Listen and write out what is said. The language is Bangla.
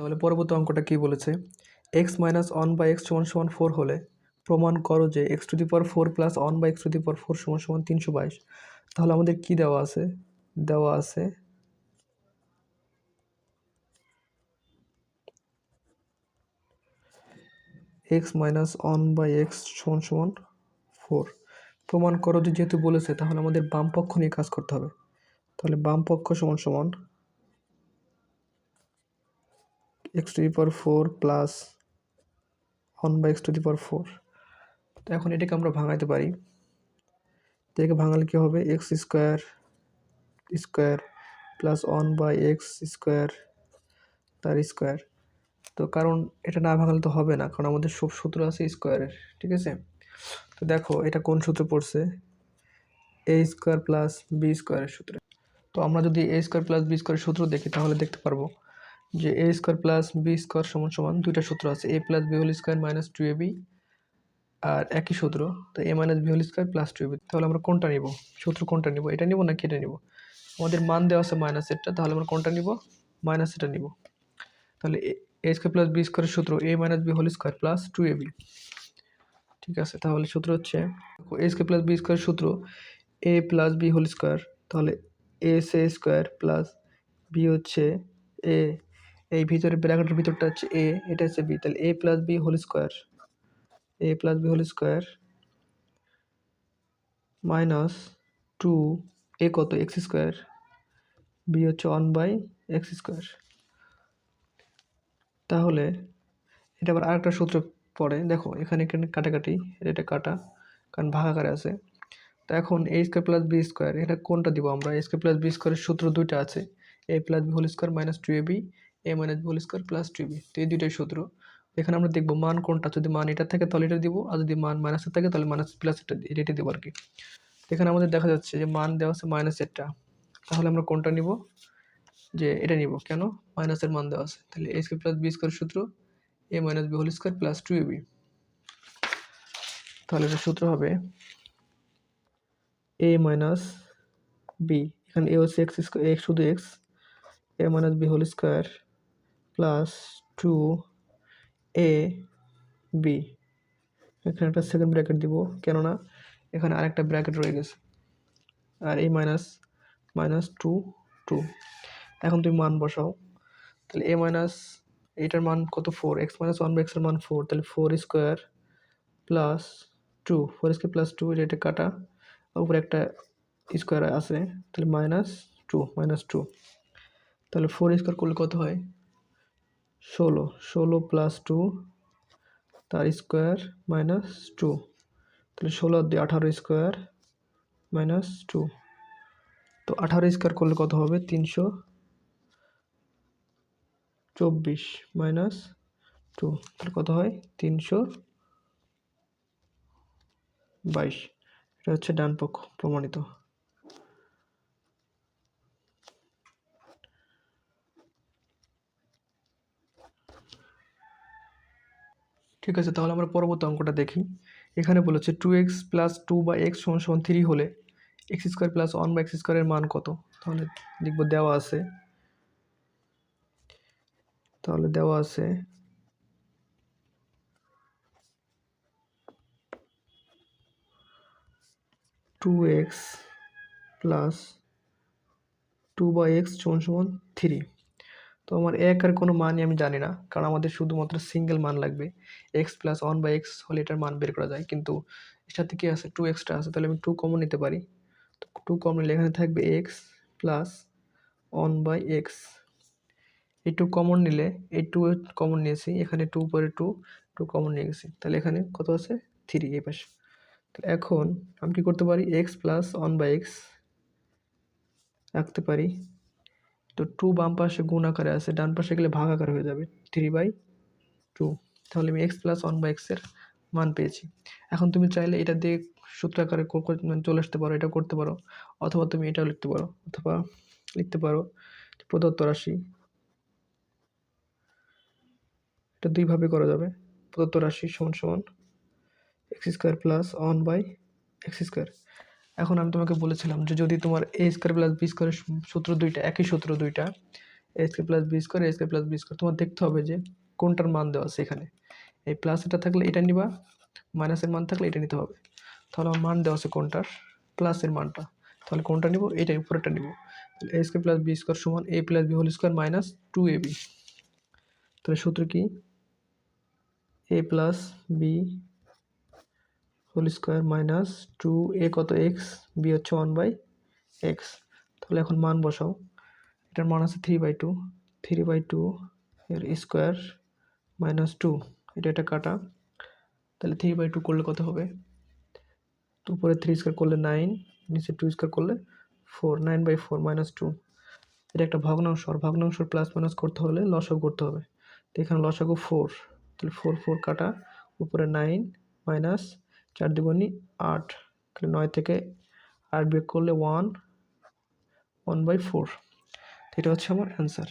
তাহলে পরবর্তী অঙ্কটা কি বলেছে? X minus one by X সমান সমান ফোর হলে প্রমাণ করো যে X to the power four plus one by X to the power four সমান সমান তিনশো বাইশ। তাহলে আমাদের কি দেওয়া আছে? দেওয়া আছে X minus one by X সমান সমান ফোর প্রমাণ করো যেহেতু বলেছে, তাহলে আমাদের বাম পক্ষ নিয়ে কাজ করতে হবে। তাহলে বাম পক্ষ সমান সমান X to the power four plus one by X to the power four তো এখন এটাকে আমরা ভাঙাইতে পারি। এটাকে ভাঙালে কী হবে? X square square plus one by X square তার স্কোয়ার তো কারণ এটা না ভাঙালে তো হবে না, কারণ আমাদের সব সূত্র আছে স্কোয়ারের ঠিক আছে? তো দেখো, এটা কোন সূত্রে পড়ছে? এ স্কোয়ার প্লাস বি স্কোয়ারের সূত্রে। তো আমরা যদি এ স্কোয়ার প্লাস বি স্কোয়ারের সূত্র দেখি, তাহলে দেখতে পারব যে A square plus B square সমান সমান দুইটা সূত্র আছে A plus B whole square minus two A B আর একই সূত্র, তো A minus B whole square plus two A B তাহলে আমরা কোনটা নিব? সূত্র কোনটা নিব? এটা নিব নাকি এটা নিব? আমাদের মান দেওয়া আছে মাইনাস এটা তাহলে আমরা কোনটা নিব? মাইনাস এটা নিব। তাহলে এ স্কোয়ার প্লাস বি স্কোয়ারের সূত্র A minus B whole square plus two A B ঠিক আছে, তাহলে সূত্র হচ্ছে A square plus B square সূত্র A plus B whole square তাহলে এ সে স্কোয়ার প্লাস বি হচ্ছে এ এই ভিতরে ব্র্যাকেটের ভিতরটা হচ্ছে এ এটা হচ্ছে বি তাহলে A plus B whole square A plus B whole square minus two A কত? এক্স স্কোয়ার বি হচ্ছে ওয়ান বাই এক্স স্কোয়ার তাহলে এটা আবার আরেকটা সূত্র পড়ে, দেখো এখানে কাটাকাটি, এটা কাটা, কারণ ভাগাকারে আছে। তো এখন A square plus B square এটা কোনটা দিব আমরা? এ স্কোয়ার প্লাস বি স্কোয়ারের সূত্র দুইটা আছে A plus B whole square minus two A B A minus whole square plus two B তো এই দুইটাই সূত্র। এখানে আমরা দেখব মান কোনটা, যদি মান এটা থাকে তাহলে এটা দিব, আর যদি মান মাইনাসের থাকে তাহলে মাইনাস প্লাস এটা এটা দেবো আর কি এখানে আমাদের দেখা যাচ্ছে যে মান দেওয়া আছে মাইনাস এটা তাহলে আমরা কোনটা নিব? যে এটা নিব। কেন? মাইনাসের মান দেওয়া আছে। তাহলে A square plus B square সূত্র A minus B whole square plus two A B তাহলে এটা সূত্র হবে এ মাইনাস বি এখানে এ হচ্ছে এক্স স্কোয়ার এক্স শুধু X A minus B whole square plus two A B এখানে একটা সেকেন্ড ব্র্যাকেট দিব, কেননা এখানে আরেকটা ব্র্যাকেট রয়ে গেছে। আর এই মাইনাস মাইনাস টু টু এখন তুমি মান বসাও। তাহলে এ মাইনাস এটার মান কত? Four x minus one by এক্সের মান ফোর তাহলে four square plus two four square plus two এটা কাটা। উপরে একটা স্কোয়ার আছে। তাহলে মাইনাস টু মাইনাস টু তাহলে ফোর স্কোয়ার করলে কত হয়? ষোলো ষোলো প্লাস টু তার স্কোয়ার মাইনাস টু তাহলে ষোলো দিয়ে আঠারো স্কোয়ার মাইনাস টু তো আঠারো স্কোয়ার করলে কত হবে? তিনশো চব্বিশ মাইনাস টু তাহলে কত হয়? তিনশো বাইশ। এটা হচ্ছে ডান পক্ষ প্রমাণিত। ঠিক আছে, তাহলে আমরা পরবর্তী অঙ্কটা দেখি। এখানে বলেছে টু এক্স প্লাস টু বা এক্স সমান সমান থ্রি হলে এক্স স্কোয়ার প্লাস ওয়ান বা এক্স স্কোয়ারের মান কত? তাহলে লিখব দেওয়া আছে। তাহলে দেওয়া আছে two x plus two by x সমান সমান থ্রি তো আমার এক আর কোনো মানই আমি জানি না। কারণ আমাদের শুধুমাত্র সিঙ্গেল মান লাগবে। X plus one by x হলে এটার মান বের করা যায়। কিন্তু এর সাথে কী আছে টু এক্সটা আছে, তাহলে আমি টু কমন নিতে পারি। তো টু কমন এখানে থাকবে x plus one by x এই টু কমন নিলে এই টু কমন নিয়েছি। এখানে টু পরে টু টু কমন নিয়ে গেছি। তাহলে এখানে কত আছে? থ্রি এই পাশে। তাহলে এখন আমি কী করতে পারি? X plus one by x রাখতে পারি। তো টু বাম পাশে গুণ আকারে আছে, ডান পাশে গেলে ভাগ আকার হয়ে যাবে থ্রি বাই টু তাহলে আমি এক্স প্লাস ওয়ান বাই এক্সের মান পেয়েছি। এখন তুমি চাইলে এটা দিয়ে সূত্র আকারে মানে চলে আসতে পারো, এটা করতে পারো, অথবা তুমি এটাও লিখতে পারো, অথবা লিখতে পারো। প্রদত্ত রাশি। এটা দুইভাবে করা যাবে, প্রদত্ত রাশি সমান সমান x square plus one by x square এখন আমি তোমাকে বলেছিলাম যে যদি তোমার এ স্কোয়ার প্লাস বি স্কোয়ারের সূত্র দুইটা, একই সূত্র দুইটা a square plus b square a square plus b square তোমার দেখতে হবে যে কোনটার মান দেওয়া আছে এখানে। এই প্লাস এটা থাকলে এটা নিবা মাইনাসের মান থাকলে এটা নিতে হবে। তাহলে আমার মান দেওয়া আছে কোনটার? প্লাসের মানটা। তাহলে কোনটা নিব? এটাই উপরেরটা নিব। তাহলে a square plus b square সমান a plus b whole square minus two a b তাহলে সূত্র কি? A plus b whole square minus two a কত এক্স বি হচ্ছে ওয়ান বাই এক্স তাহলে এখন মান বসাও। এটার মান আছে three by two three by two এর স্কোয়ার মাইনাস টু এটা এটা কাটা। তাহলে থ্রি বাই টু করলে কত হবে? উপরে থ্রি স্কোয়ার করলে নাইন নিচে টু স্কোয়ার করলে four nine by four minus two এটা একটা ভগ্নাংশ। আর ভগ্নাংশ প্লাস মাইনাস করতে হলে লসাগু করতে হবে। তো এখানে লসাগু ফোর তাহলে ফোর ফোর কাটা। উপরে নাইন মাইনাস চার দুগুণি আট নয় থেকে আট বিয়োগ করলে ওয়ান ওয়ান বাই ফোর এটা হচ্ছে আমার অ্যান্সার